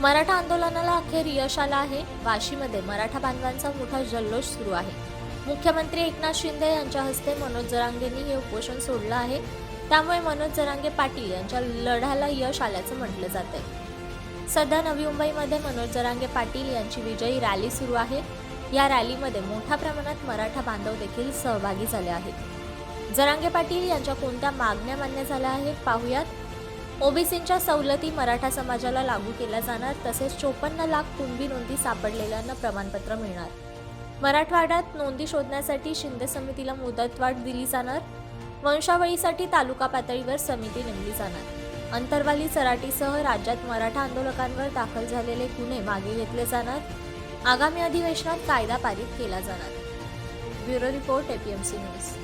मराठा आंदोलनाला अखेर यश आलं आहे. वाशीमध्ये मराठा बांधवांचा मोठा जल्लोष सुरू आहे. मुख्यमंत्री एकनाथ शिंदे यांच्या हस्ते मनोज जरांगेंनी हे उपोषण सोडलं आहे. त्यामुळे मनोज जरांगे पाटील यांच्या लढ्याला यश आल्याचं म्हटलं जातंय. सध्या नवी मुंबईमध्ये मनोज जरांगे पाटील यांची विजयी रॅली सुरू आहे. या रॅलीमध्ये मोठ्या प्रमाणात मराठा बांधव देखील सहभागी झाले आहेत. जरांगे पाटील यांच्या कोणत्या मागण्या मान्य झाल्या आहेत पाहुयात. ओबीसींच्या सवलती मराठा समाजाला लागू केल्या जाणार तसेच चोपन्न लाख कुणबी नोंदी सापडलेल्यांना प्रमाणपत्र मिळणार. मराठवाड्यात नोंदी शोधण्यासाठी शिंदे समितीला मुदतवाढ दिली जाणार वंशावळीसाठी तालुका पातळीवर समिती नेमली जाणार. अंतरवाली सराटीसह राज्यात मराठा आंदोलकांवर दाखल झालेले गुन्हे मागे घेतले जाणार आगामी अधिवेशनात कायदा पारित केला जाणार. Bureau report APMC news